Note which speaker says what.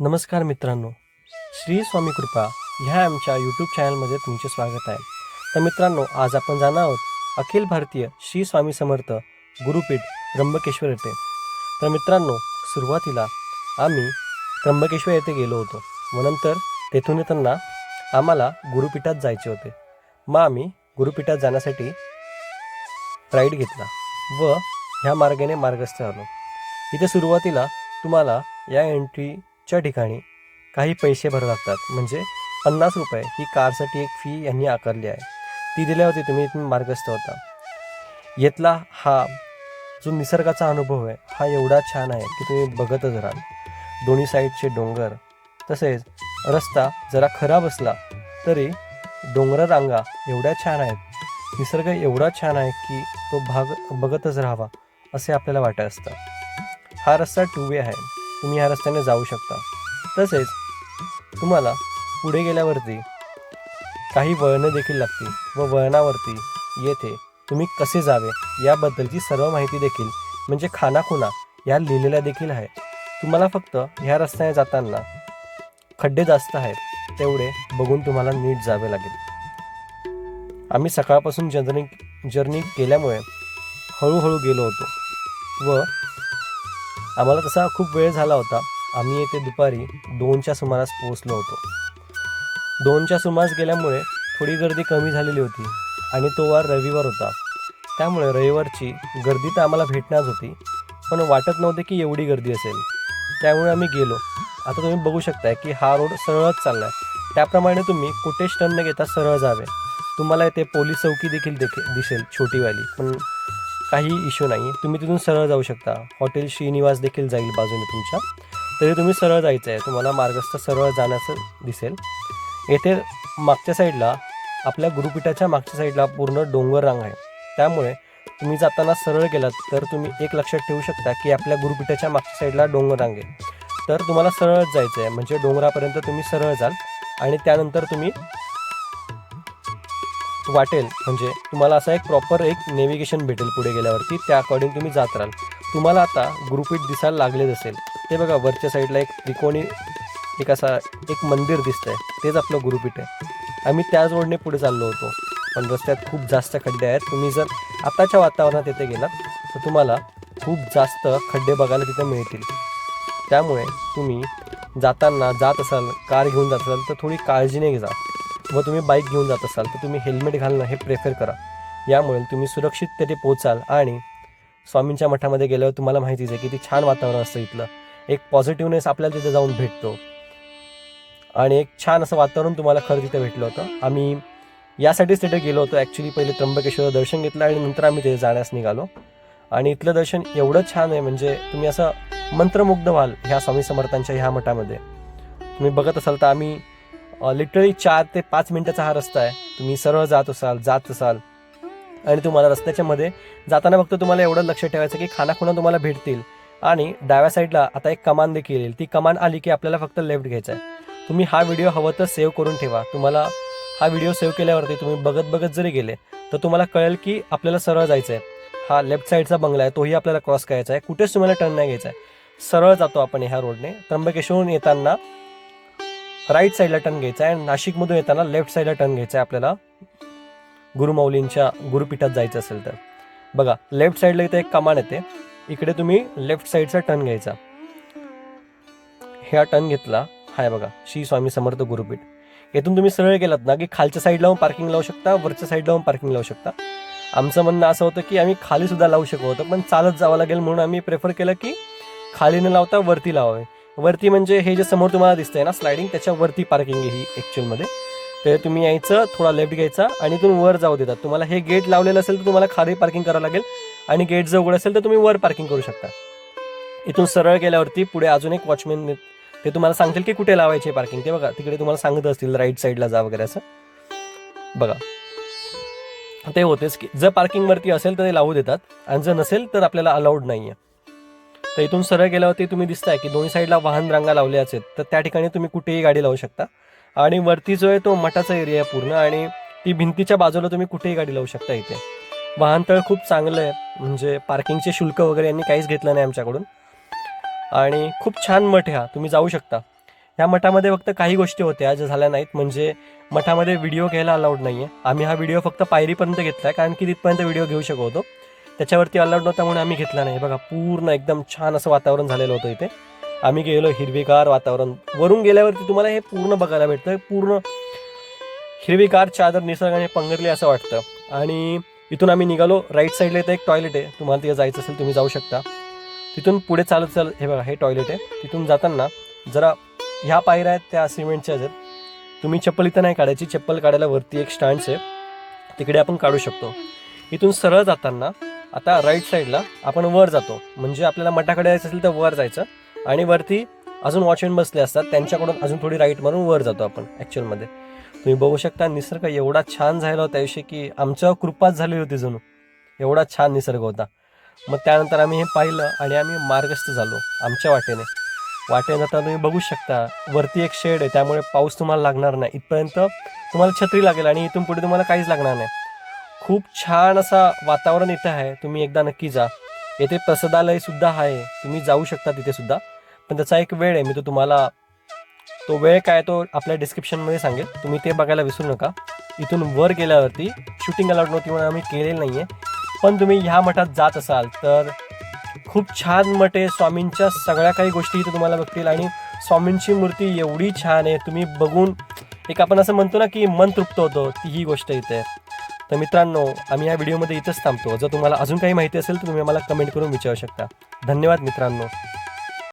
Speaker 1: नमस्कार मित्रांनो. श्री स्वामी कृपा ह्या आमच्या यूट्यूब चॅनलमध्ये तुमचे स्वागत आहे. तर मित्रांनो आज आपण जाणार आहोत अखिल भारतीय श्री स्वामी समर्थ गुरुपीठ त्र्यंबकेश्वर येथे. तर मित्रांनो सुरुवातीला आम्ही त्र्यंबकेश्वर येथे गेलो होतो. व नंतर तेथून येताना आम्हाला गुरुपीठात जायचे होते. मग आम्ही गुरुपीठात जाण्यासाठी राईड घेतला व ह्या मार्गाने मार्गस्थ आलो इथे सुरुवातीला तुम्हाला या एंट्री च्या ठिकाणी काही पैसे भरावे लागतात. म्हणजे पन्नास रुपये ही कारसाठी एक फी यांनी आकारली आहे. ती दिल्यावरती तुम्ही इथून मार्गस्थ होता. येथला हा जो निसर्गाचा अनुभव आहे हा एवढा छान आहे की तुम्ही बघतच राहाल. दोन्ही साईडचे डोंगर तसेच रस्ता जरा खराब असला तरी डोंगर रांगा एवढ्या छान आहेत. निसर्ग एवढा छान आहे की तो भाग बघतच राहावा असे आपल्याला वाटत असतं. हा रस्ता टू वे आहे. तुम्ही ह्या रस्त्याने जाऊ शकता. तसेच तुम्हाला पुढे गेल्यावरती काही वळणं देखील लागतील व वळणावरती येथे तुम्ही कसे जावे याबद्दलची सर्व माहिती देखील म्हणजे खानाखुना या लिहिलेल्या देखील आहे. तुम्हाला फक्त ह्या रस्त्याने जाताना खड्डे जास्त आहेत तेवढे बघून तुम्हाला नीट जावे लागेल. आम्ही सकाळपासून जर्नी जर्नी केल्यामुळे हळूहळू गेलो होतो व आम्हाला तसा खूप वेळ झाला होता. आम्ही येथे दुपारी दोनच्या सुमारास पोहोचलो होतो. दोनच्या सुमारास गेल्यामुळे थोडी गर्दी कमी झालेली होती आणि तो वार रविवार होता. त्यामुळे रविवारची गर्दी तर आम्हाला भेटणारच होती पण वाटत नव्हते की एवढी गर्दी असेल. त्यामुळे आम्ही गेलो. आता तुम्ही बघू शकताय की हा रोड सरळच चालला आहे त्याप्रमाणे तुम्ही कुठेच टर्न न घेता सरळ जावे. तुम्हाला येथे पोलीस चौकी देखील देखील दिसेल छोटीवाली. पण काही इश्यू नाही तुम्ही तिथून सरळ जाऊ शकता. हॉटेल श्रीनिवास देखील जाईल बाजूने तुमच्या. तरी तुम्ही सरळ जायचं आहे तुम्हाला मार्गस्थ सरळ जाण्याचं दिसेल. येथे मागच्या साईडला आपल्या गुरुपीठाच्या मागच्या साईडला पूर्ण डोंगर रांग आहे. त्यामुळे तुम्ही जाताना सरळ गेलात तर तुम्ही एक लक्षात ठेवू शकता की आपल्या गुरुपीठाच्या मागच्या साईडला डोंगर रांग आहे. तर तुम्हाला सरळच जायचं आहे म्हणजे डोंगरापर्यंत तुम्ही सरळ जाल आणि त्यानंतर तुम्ही वाटेल म्हणजे तुम्हाला असा एक प्रॉपर एक नेव्हिगेशन भेटेल पुढे गेल्यावरती. त्या अकॉर्डिंग तुम्ही जात राहाल. तुम्हाला आता गुरुपीठ दिसायला लागलेच असेल. ते बघा वरच्या साईडला एक त्रिकोणी एक असा एक मंदिर दिसतंय. तेच आपलं गुरुपीठ आहे. आम्ही त्याच रोडने पुढे चाललो होतो. पण रस्त्यात खूप जास्त खड्डे आहेत. तुम्ही जर आताच्या वातावरणात तिथे गेलात तर तुम्हाला खूप जास्त खड्डे बघायला तिथे मिळतील. त्यामुळे तुम्ही जाताना जात असाल कार घेऊन जात असाल तर थोडी काळजीने जा व तुम्ही बाईक घेऊन जात असाल तर तुम्ही हेल्मेट घालणं हे प्रेफर करा. यामुळे तुम्ही सुरक्षित तिथे पोचाल आणि स्वामींच्या मठामध्ये गेल्यावर तुम्हाला माहितीच आहे की किती छान वातावरण असतं इथलं. एक पॉझिटिव्हनेस आपल्याला तिथे जाऊन भेटतो. आणि एक छान असं वातावरण तुम्हाला खरं तिथे भेटलं होतं. आम्ही यासाठीच तिथे गेलो होतो. ॲक्च्युली पहिले त्र्यंबकेश्वर दर्शन घेतलं आणि नंतर आम्ही तिथे जाण्यास निघालो. आणि इथलं दर्शन एवढं छान आहे म्हणजे तुम्ही असं मंत्रमुग्ध व्हाल ह्या स्वामी समर्थांच्या ह्या मठामध्ये. तुम्ही बघत असाल तर आम्ही लिटरली चार ते पाच मिनिटाचा हा रस्ता आहे. तुम्ही सरळ जात असाल जात असाल. आणि तुम्हाला रस्त्याच्या मध्ये जाताना फक्त तुम्हाला एवढं लक्ष ठेवायचं की खानाखुणा तुम्हाला भेटतील. आणि डाव्या साईडला आता एक कमान देखील येईल. ती कमान आली की आपल्याला फक्त लेफ्ट घ्यायचा आहे. तुम्ही हा व्हिडिओ हवं तर सेव्ह करून ठेवा. तुम्हाला हा व्हिडिओ सेव्ह केल्यावरती तुम्ही बघत बघत जरी गेले तर तुम्हाला कळेल की आपल्याला सरळ जायचं आहे. हा लेफ्ट साईडचा बंगला आहे तोही आपल्याला क्रॉस करायचा आहे. कुठेच तुम्हाला टर्न नाही घ्यायचा आहे. सरळ जातो आपण ह्या रोडने त्र्यंबकेश्वरून येताना राईट साईडला टर्न घ्यायचा आहे. आणि नाशिकमधून येताना लेफ्ट साईडला टर्न घ्यायचा आहे आपल्याला. गुरुमाऊलींच्या गुरुपीठात जायचं असेल तर. बघा लेफ्ट साईडला इथे एक कमान येते. इकडे तुम्ही लेफ्ट साईडचा टर्न घ्यायचा. ह्या टर्न घेतला. हाय बघा श्री स्वामी समर्थ गुरुपीठ. येथून तुम्ही सरळ गेलात ना की खालच्या साईडला लावून पार्किंग लावू शकता वरच्या साईडला लावून पार्किंग लावू शकता. आमचं म्हणणं असं होतं की आम्ही खाली सुद्धा लावू शकत होतं पण चालत जावं लागेल म्हणून आम्ही प्रेफर केलं की खाली न लावता वरती लावावे. वरती म्हणजे हे जे समोर तुम्हाला दिसतंय ना स्लायडिंग त्याच्यावरती पार्किंग आहे ही ॲक्च्युअलमध्ये तर तुम्ही यायचं थोडा लेफ्ट घ्यायचा आणि इथून वर जाऊ देतात. तुम्हाला हे गेट लावलेलं असेल तर तुम्हाला खाली पार्किंग करावं लागेल आणि गेट जर उघड असेल तर तुम्ही वर पार्किंग करू शकता. इथून सरळ गेल्यावरती पुढे अजून एक वॉचमॅन ते तुम्हाला सांगतील की कुठे लावायचे पार्किंग ते बघा तिकडे तुम्हाला सांगत असतील राईट साईडला जा वगैरे असं. बघा. ते होतेच की जर पार्किंगवरती असेल तर ते लावू देतात आणि जर नसेल तर आपल्याला अलाउड नाही आहे तर इथून सरळ गेल्यावरती तुम्ही दिसताय की दोन्ही साईडला वाहन रांगा लावल्या आहेत. तर त्या ठिकाणी तुम्ही कुठेही गाडी लावू शकता. आणि वरती जो आहे तो मठाचा एरिया आहे पूर्ण आणि ती भिंतीच्या बाजूला तुम्ही कुठेही गाडी लावू शकता इथे. वाहनतळ खूप चांगलं आहे. म्हणजे पार्किंगचे शुल्क वगैरे यांनी काहीच घेतलं नाही आमच्याकडून. आणि खूप छान मठ हा. तुम्ही जाऊ शकता. ह्या मठामध्ये फक्त काही गोष्टी होत्या ज्या झाल्या नाहीत. म्हणजे मठामध्ये व्हिडिओ घ्यायला अलाउड नाही आहे आम्ही हा व्हिडिओ फक्त पायरीपर्यंत घेतला आहे कारण की तिथपर्यंत व्हिडिओ घेऊ शकतो त्याच्यावरती अलाउड नव्हता म्हणून आम्ही घेतला नाही. बघा पूर्ण एकदम छान असं वातावरण झालेलं होतं इथे. आम्ही गेलो हिरवीगार वातावरण. वरून गेल्यावरती तुम्हाला हे पूर्ण बघायला भेटतं पूर्ण हिरवीगार चादर निसर्गाने पंगरली असं वाटतं. आणि इथून आम्ही निघालो. राईट साईडला इथं एक टॉयलेट आहे. तुम्हाला तिथे जायचं असेल तुम्ही जाऊ शकता. तिथून पुढे चालत चालत हे बघा हे टॉयलेट आहे. तिथून जाताना जरा ह्या पायऱ्या आहेत त्या सिमेंटच्या आहेत. तुम्ही चप्पल इथं नाही काढायची. चप्पल काढायला वरती एक स्टँड्स आहे. तिकडे आपण काढू शकतो. इथून सरळ जाताना आता राईट साईडला आपण वर जातो. म्हणजे आपल्याला मठाकडे जायचं असेल तर वर जायचं. आणि वरती अजून वॉचमॅन बसले असतात. त्यांच्याकडून अजून थोडी राईट मारून वर जातो आपण ॲक्च्युअलमध्ये तुम्ही बघू शकता निसर्ग एवढा छान झाला होता त्याविषयी की आमच्यावर कृपाच झाली होती जणू. एवढा छान निसर्ग होता. मग त्यानंतर आम्ही हे पाहिलं आणि आम्ही मार्गस्थ झालो आमच्या वाटेने. वाटेने जाता तुम्ही बघू शकता वरती एक शेड आहे त्यामुळे पाऊस तुम्हाला लागणार नाही. इथपर्यंत तुम्हाला छत्री लागेल आणि इथून पुढे तुम्हाला काहीच लागणार नाही. खूप छान असा वातावरण इथं आहे. तुम्ही एकदा नक्की जा. येथे प्रसादालय सुद्धा आहे. तुम्ही जाऊ शकता तिथे सुद्धा. पण त्याचा एक वेळ आहे. मी तो तुम्हाला तो वेळ काय तो आपल्या डिस्क्रिप्शनमध्ये सांगेल. तुम्ही ते बघायला विसरू नका. इथून वर गेल्यावरती शूटिंग अलाउड नव्हती म्हणून आम्ही केलेलं नाही आहे पण तुम्ही ह्या मठात जात असाल तर खूप छान मठ आहे. स्वामींच्या सगळ्या काही गोष्टी इथे तुम्हाला बघतील. आणि स्वामींची मूर्ती एवढी छान आहे. तुम्ही बघून एक आपण असं म्हणतो ना की मन तृप्त होतं. ती ही गोष्ट इथे आहे. तर मित्रांनो आम्ही या व्हिडिओमध्ये इथंच थांबतो. जर तुम्हाला अजून काही माहिती असेल तर तुम्ही मला कमेंट करून विचारू शकता. धन्यवाद मित्रांनो.